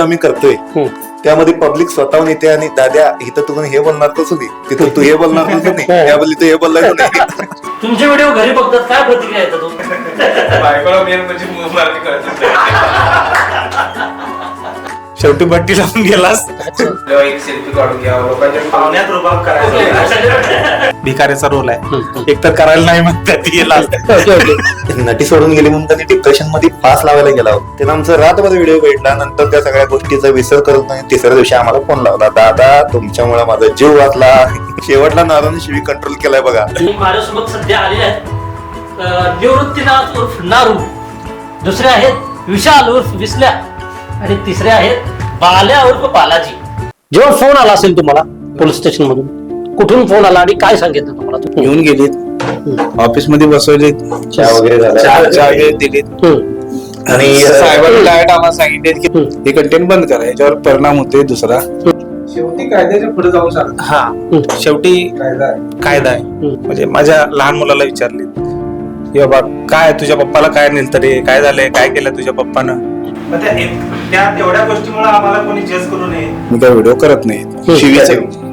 आम्ही करतोय. त्यामध्ये पब्लिक स्वतःहून येते आणि दाद्या इथं तू हे बोलणार तसं नाही तिथं तू हे बोलणार तसं नाही त्या बोलली तू हे बोलणार नाही. तुमचे व्हिडिओ घरी बघतात काय प्रतिक्रिया येतात मेन म्हणजे शेवटी बट्टी लावून गेलास. तेव्हा एक सेल्फी काढून घ्यावं लोकांच्या पाहुण्यात रुबाब करायचा भिकाऱ्याचा रोल आहे. एकतर करायला नाही म्हणतात ती नटी सोडून गेली म्हणून त्यांनी डिप्रेशनमध्ये पास लावायला गेला होता. त्यानं आमचं रातभर व्हिडिओ भेटला नंतर त्या सगळ्या गोष्टीचा विसर करत नाही. तिसऱ्या दिवशी आम्हाला फोन लावला दादा तुमच्यामुळे माझा जीव वाचला. शेवटला नारायण शिवी कंट्रोल केलाय बघा. माझ्यासोबत सध्या आलेले आहेत. अं, निवृत्तीनाथ उर्फ नारू. दुसरे आहेत विशाल उर्फ विसल्या. आणि तिसरे आहेत बाल्या उर्फ बालाजी. जेव्हा फोन आला असेल तुम्हाला पोलीस स्टेशन मधून कुठून फोन आला आणि काय सांगितलं तुम्हाला येऊन गेलीत. ऑफिसमध्ये बसवले चहा वगैरे झाला. चहा चहा वगैरे. दिलीत. हम्म. आणि साहेबांनी डायरेक्ट आम्हाला सांगितले की हे कंटेंट बंद करा याच्यावर परिणाम होतोय दुसरा. शेवटी कायद्याच्या पुढे जाऊ शकतो हा. शेवटी कायदा आहे. कायदा आहे. म्हणजे माझ्या लहान मुलाला विचारले की बाबा काय तुझ्या पप्पाला काय नेलं रे? काय झालंय? काय केलं तुझ्या पप्पानं? मग त्या त्या तेवढ्या गोष्टीमुळे आम्हाला कोणी जज करू नये. मी काय व्हिडिओ करत नाही. शिव्या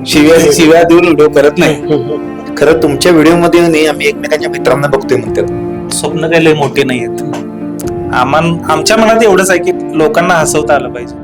शिव्या शिव्या देऊन व्हिडिओ करत नाही. खरं तुमच्या व्हिडिओमध्ये नाही आम्ही एकमेकांच्या मित्रांना बघतोय म्हणतात स्वप्न काही लय मोठी नाही आहेत आम्हाला आमच्या मनात एवढंच आहे की लोकांना हसवता आलं पाहिजे.